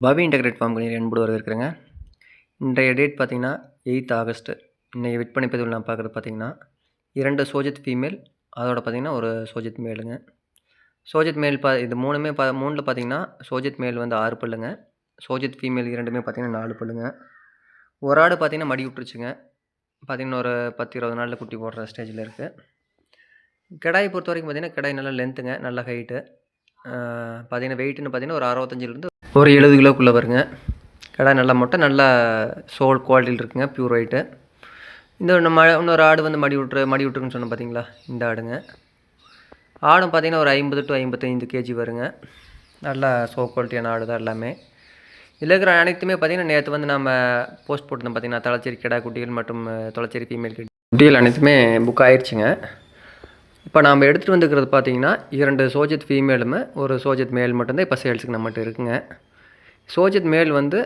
பவி integrate form கணியர் என்பது வரவேற்கிறேங்க இன்றைய date பார்த்தீங்கன்னா எயித் ஆகஸ்ட்டு. இன்றைய விற்பனை பதிவில் நான் பார்க்குறது பார்த்தீங்கன்னா இரண்டு சோஜித் ஃபீமேல் அதோட பார்த்தீங்கன்னா ஒரு சோஜித் மேலுங்க சோஜித் மேல் பா இது மூணுமே பா மூணில் பார்த்தீங்கன்னா சோஜித் மேல் வந்து ஆறு பல்லுங்க. சோஜித் ஃபீமேல் இரண்டுமே பார்த்தீங்கன்னா நாலு பல்லுங்க. ஒரு ஆடு பார்த்தீங்கன்னா மடி விட்டுருச்சுங்க. பார்த்திங்கன்னா ஒரு பத்து இருபது நாளில் குட்டி போடுற ஸ்டேஜில் இருக்குது கிடாயை பொறுத்த வரைக்கும் பார்த்தீங்கன்னா கிடாய் நல்லா லென்த்துங்க நல்ல ஹைட்டு பார்த்திங்கன்னா வெயிட்டுன்னு பார்த்தீங்கன்னா ஒரு அறுபத்தஞ்சிலேருந்து ஒரு எழுபது கிலோக்குள்ளே வருங்க. கடை நல்லா மொட்டை நல்லா சோல் குவாலிட்டியில் இருக்குங்க ப்யூர் ஒயிட்டு இந்த நம்ம இன்னொரு ஆடு வந்து மடி விட்ரு மடி விட்டுருன்னு சொன்னோம் பார்த்தீங்களா? இந்த ஆடுங்க. ஆடும் பார்த்தீங்கன்னா ஒரு ஐம்பது டு ஐம்பத்தைந்து கேஜி வருங்க. நல்லா சோ குவாலிட்டியான ஆடு தான் எல்லாமே. இதில் இருக்கிற அனைத்துமே பார்த்தீங்கன்னா நேற்று வந்து நம்ம போஸ்ட் போட்டிருந்தோம் பார்த்தீங்கன்னா தலைச்சேரி கிடா குட்டிகள் மற்றும் தொலைச்சேரி ஃபீமேல் குட்டிகள் அனைத்துமே புக் ஆயிடுச்சுங்க இப்போ நாம் எடுத்துகிட்டு வந்துருக்கிறது பார்த்தீங்கன்னா இரண்டு சோஜித் ஃபீமேலுமே ஒரு சோஜித் மேல் மட்டும்தான் இப்போ சேல்ஸுக்கு நம்மகிட்ட இருக்குங்க. சோஜித் மேல் வந்து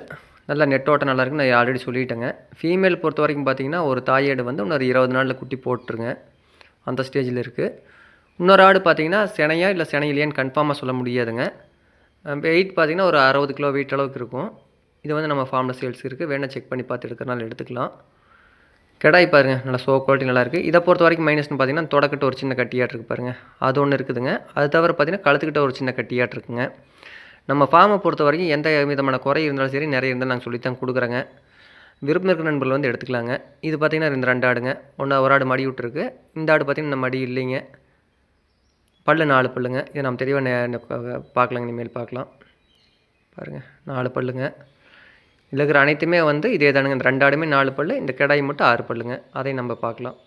நல்லா நெட்டோட்டம் நல்லா இருக்குன்னு நான் ஆல்ரெடி சொல்லிட்டேங்க. ஃபீமேல் பொறுத்த வரைக்கும் பார்த்தீங்கன்னா ஒரு தாயேடு வந்து இன்னொரு இருபது நாளில் குட்டி போட்டுருங்க. அந்த ஸ்டேஜில் இருக்குது இன்னொரு ஆடு பார்த்தீங்கன்னா சினையா இல்லை சினையிலையான்னு கன்ஃபார்மாக சொல்ல முடியாதுங்க. வெயிட் பார்த்தீங்கன்னா ஒரு அறுபது கிலோ வெயிட் அளவுக்கு இருக்கும். இது வந்து நம்ம ஃபார்மில் சேல்ஸ் இருக்குது வேணால் செக் பண்ணி பார்த்து எடுக்கிறனால எடுத்துக்கலாம். கிடாய் பாருங்க நல்லா சோ குவாலிட்டி நல்லா இருக்குது இதை பொறுத்த வரைக்கும் மைனஸ்னு பார்த்தீங்கன்னா தொடக்கிட்ட ஒரு சின்ன கட்டியாட் இருக்குது பாருங்கள் அது ஒன்று இருக்குதுங்க. அது தவிர பார்த்தீங்கன்னா கழுத்துக்கிட்ட ஒரு சின்ன கட்டியாட் இருக்குங்க. நம்ம ஃபார்மை பொறுத்த வரைக்கும் எந்த விதமான குறை இருந்தாலும் சரி நிறைய இருந்தாலும் நாங்கள் சொல்லித்தான் கொடுக்குறோங்க. விருப்பம் இருக்கிற நண்பர்கள் வந்து எடுத்துக்கலாங்க. இது பார்த்திங்கன்னா இந்த ரெண்டு ஆடுங்க. ஒன்று ஒரு ஆடு மடி விட்டுருக்கு. இந்த ஆடு பார்த்திங்கன்னா மடி இல்லைங்க. பல்லு நாலு பல்லுங்க. இதை நம்ம தெளிவாக பார்க்கலாங்க. இனிமேல் பார்க்கலாம். பாருங்கள் நாலு பல்லுங்க. இதில் இருக்கிற அனைத்துமே வந்து இதே தானுங்க. இந்த ரெண்டு ஆடுமே நாலு பல்லு இந்த கிடாய் மட்டும் ஆறு பல்லுங்க. அதையும் நம்ம பார்க்கலாம்.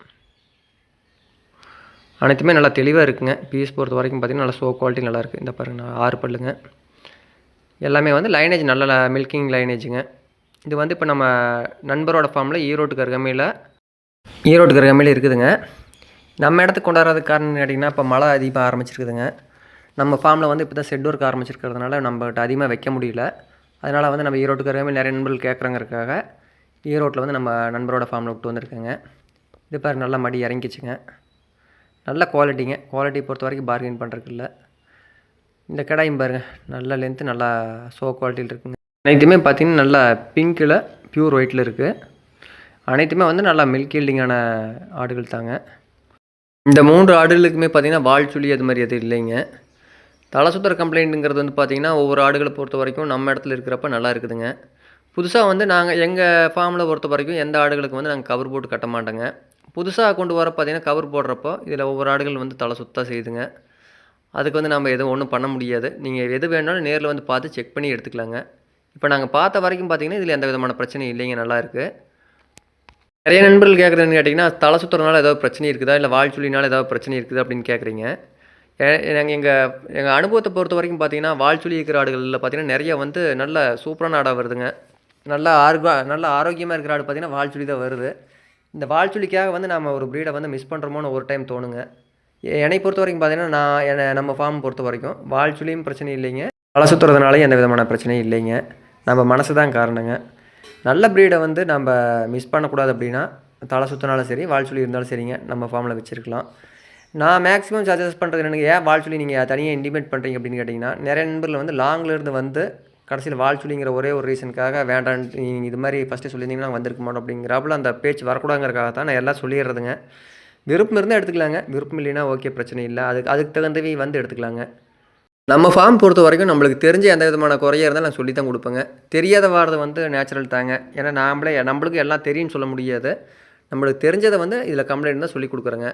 அனைத்துமே நல்லா தெளிவாக இருக்குங்க. பீஸ் பொறுத்த வரைக்கும் பார்த்திங்கன்னா நல்லா சோ குவாலிட்டி நல்லாயிருக்கு இந்த பாருங்கள் ஆறு பல்லுங்க. எல்லாமே வந்து லைனேஜ் நல்ல மில்கிங் லைனேஜுங்க இது வந்து இப்போ நம்ம நண்பரோட ஃபார்மில் ஈரோட்டு கருகமையில் ஈரோட்டு கருகமையில் இருக்குதுங்க. நம்ம இடத்துக்கு கொண்டாடுறதுக்கு காரணம் கேட்டிங்கன்னா இப்போ மழை அதிகமாக ஆரம்பிச்சிருக்குதுங்க. நம்ம ஃபார்மில் வந்து இப்போ தான் செட் ஒர்க் ஆரம்பிச்சிருக்கிறதுனால நம்மகிட்ட அதிகமாக வைக்க முடியல. அதனால் வந்து நம்ம ஈரோட்டு கருகமையில் நிறைய நண்பர்கள் கேட்குறங்கிறதுக்காக ஈரோட்டில் வந்து நம்ம நண்பரோட ஃபார்மில் விட்டு வந்திருக்கேங்க. இது பாரு நல்லா மடி இறங்கிச்சுங்க நல்ல குவாலிட்டிங்க குவாலிட்டி பொறுத்த வரைக்கும் பார்கெயின் பண்ணுறதுக்கு இல்லை. இந்த கடாயும் பாருங்கள் நல்ல லென்த்து நல்லா சோ குவாலிட்டியில் இருக்குங்க. அனைத்துமே பார்த்திங்கன்னா நல்லா பிங்க்கில் ப்யூர் ஒயிட்டில் இருக்குது அனைத்துமே வந்து நல்லா மில்க் ஹீல்டிங்கான ஆடுகள் தாங்க. இந்த மூன்று ஆடுகளுக்குமே பார்த்திங்கன்னா வால் சுழி அது மாதிரி எதுவும் இல்லைங்க. தலை சுத்தர் கம்ப்ளைண்ட்டுங்கிறது வந்து பார்த்திங்கன்னா ஒவ்வொரு ஆடுகளை பொறுத்த வரைக்கும் நம்ம இடத்துல இருக்கிறப்ப நல்லா இருக்குதுங்க. புதுசாக வந்து நாங்கள் எங்கள் ஃபார்மில் பொறுத்த வரைக்கும் எந்த ஆடுகளுக்கு வந்து நாங்கள் கவர் போட்டு கட்ட மாட்டோங்க. புதுசாக கொண்டு வர பார்த்திங்கன்னா கவர் போடுறப்போ இதில் ஒவ்வொரு ஆடுகள் வந்து தலை சுத்தம் செய்யுதுங்க. அதுக்கு வந்து நம்ம எதுவும் ஒன்றும் பண்ண முடியாது. நீங்கள் எது வேணாலும் நேரில் வந்து பார்த்து செக் பண்ணி எடுத்துக்கலாங்க. இப்போ நாங்கள் பார்த்த வரைக்கும் பார்த்தீங்கன்னா இதில் எந்த விதமான பிரச்சனையும் இல்லைங்க நல்லா இருக்குது நிறைய நண்பர்கள் கேட்குறதுன்னு கேட்டிங்கன்னா தலை சுற்றுறதுனால ஏதாவது பிரச்சனை இருக்குதா? இல்லை வாழ் சொல்லினால ஏதாவது பிரச்சனை இருக்குது அப்படின்னு கேட்குறீங்க நாங்கள் எங்கள் எங்கள் அனுபவத்தை பொறுத்த வரைக்கும் பார்த்தீங்கன்னா வாழ் சொல்லி இருக்கிற ஆடுகளில் பார்த்தீங்கன்னா நிறைய வந்து நல்ல சூப்பரான ஆடாக வருதுங்க. நல்லா ஆர்வ நல்ல ஆரோக்கியமாக இருக்கிற ஆடு பார்த்தீங்கன்னா வாழ் சொல்லி தான் வருது. இந்த வாழ் சொல்லிக்காக வந்து நம்ம ஒரு ப்ரீடை வந்து மிஸ் பண்ணுறோமோன்னு ஒரு டைம் தோணுங்க. என்னை பொறுத்த வரைக்கும் பார்த்தீங்கன்னா நான் என்னை நம்ம ஃபார்ம் பொறுத்த வரைக்கும் வால் சுழியும் பிரச்சனை இல்லைங்க. தலை சுற்றுறதுனால எந்த விதமான பிரச்சனையும் இல்லைங்க. நம்ம மனசு தான் காரணங்க. நல்ல ப்ரீடை வந்து நம்ம மிஸ் பண்ணக்கூடாது அப்படின்னா தலை சுற்றினாலும் சரி வால் இருந்தாலும் சரிங்க. நம்ம ஃபார்மில் வச்சுருக்கலாம். நான் மேக்ஸிமம் சஜஸ்ட் பண்ணுறது என்னங்க ஏன் வால் நீங்கள் தனியாக இண்டிமேட் பண்ணுறீங்க அப்படின்னு கேட்டிங்கன்னா நிறைய நண்பர்கள் வந்து லாங்கிலேருந்து வந்து கடைசியில் வால்சுழிங்கிற ஒரே ஒரு ரீசனுக்காக வேண்டாம் நீங்கள் இது மாதிரி ஃபஸ்ட்டு சொல்லியிருந்தீங்கன்னா வந்திருக்க மாட்டோம் அப்படிங்கிறப்பல அந்த பேச்சு வரக்கூடாங்கிறக்காக தான் நான் எல்லாம் சொல்லிடுறதுங்க. விருப்பம் இருந்தால் எடுத்துக்கலாங்க. விருப்பம் இல்லைன்னா ஓகே பிரச்சனை இல்லை. அதுக்கு அதுக்கு தகுந்தவி வந்து எடுத்துக்கலாங்க. நம்ம ஃபார்ம் பொறுத்த வரைக்கும் நம்மளுக்கு தெரிஞ்ச எந்த விதமான குறையாக இருந்தாலும் நான் சொல்லி தான் கொடுப்பேங்க. தெரியாத வாரதை வந்து நேச்சுரல் தாங்க. ஏன்னா நாமளே நம்மளுக்கு எல்லாம் தெரியும்னு சொல்ல முடியாது. நம்மளுக்கு தெரிஞ்சதை வந்து இதில் கம்ப்ளைண்ட் தான் சொல்லி கொடுக்குறேங்க.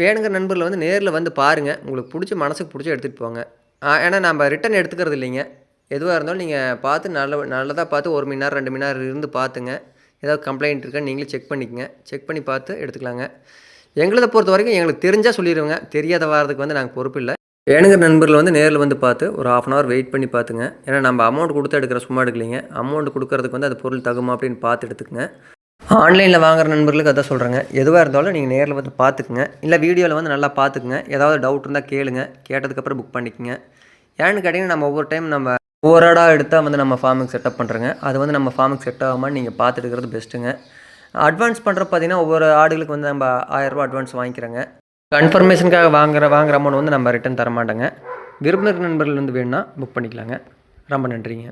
வேணுங்கிற நண்பர்களை வந்து நேரில் வந்து பாருங்கள் உங்களுக்கு பிடிச்ச மனசுக்கு பிடிச்ச எடுத்துகிட்டு போங்க. ஏன்னா நம்ம ரிட்டன் எடுத்துக்கிறது இல்லைங்க. எதுவாக இருந்தாலும் நீங்கள் பார்த்து நல்ல நல்லதாக பார்த்து ஒரு மணி நேரம் ரெண்டு மணி நேரம் இருந்து பார்த்துங்க. ஏதாவது கம்ப்ளைண்ட் இருக்கான்னு நீங்களே செக் பண்ணிக்கங்க. செக் பண்ணி பார்த்து எடுத்துக்கலாங்க. எங்களை பொறுத்த வரைக்கும் எங்களுக்கு தெரிஞ்சால் சொல்லிடுவோங்க தெரியாத வாரத்துக்கு வந்து நாங்கள் பொறுப்பு இல்லை. வேணுங்கிற நண்பர்கள் வந்து நேரில் வந்து பார்த்து ஒரு ஆஃப் அன் ஹவர் வெயிட் பண்ணி பார்த்துங்க. ஏன்னா நம்ம அமௌண்ட் கொடுத்து எடுக்கிற சும்மா எடுக்கலைங்க. அமௌண்ட் கொடுக்கறதுக்கு வந்து அது பொருள் தகுமா அப்படின்னு பார்த்து எடுத்துக்கங்க. ஆன்லைனில் வாங்குற நண்பர்களுக்கு அதான் சொல்கிறேங்க எதுவாக இருந்தாலும் நீங்கள் நேரில் வந்து பார்த்துக்குங்க. இல்லை வீடியோவில் வந்து நல்லா பார்த்துக்குங்க. ஏதாவது டவுட் இருந்தால் கேளுங்க. கேட்டதுக்கப்புறம் புக் பண்ணிக்கோங்க. ஏன்னு கேட்டிங்கன்னா நம்ம ஒவ்வொரு டைம் நம்ம ஒவ்வொரு ஆடாக எடுத்தால் வந்து நம்ம ஃபார்முக்கு செட்டப் பண்ணுறங்க அது வந்து நம்ம ஃபார்முக்கு செட் ஆகாமல் நீங்கள் பார்த்துட்டுக்கிறது பெஸ்ட்டுங்க அட்வான்ஸ் பண்ணுற பார்த்தீங்கன்னா ஒவ்வொரு ஆடுகளுக்கு வந்து நம்ம ஆயிரரூபா அட்வான்ஸ் வாங்கிக்கிறோங்க. கன்ஃபர்மேஷனுக்காக வாங்குற வாங்குற அமௌண்ட் வந்து நம்ம ரிட்டன் தரமாட்டோங்க. மாட்டோங்க நண்பர்கள் வந்து வேணும்னா புக் பண்ணிக்கலாங்க. ரொம்ப நன்றிங்க.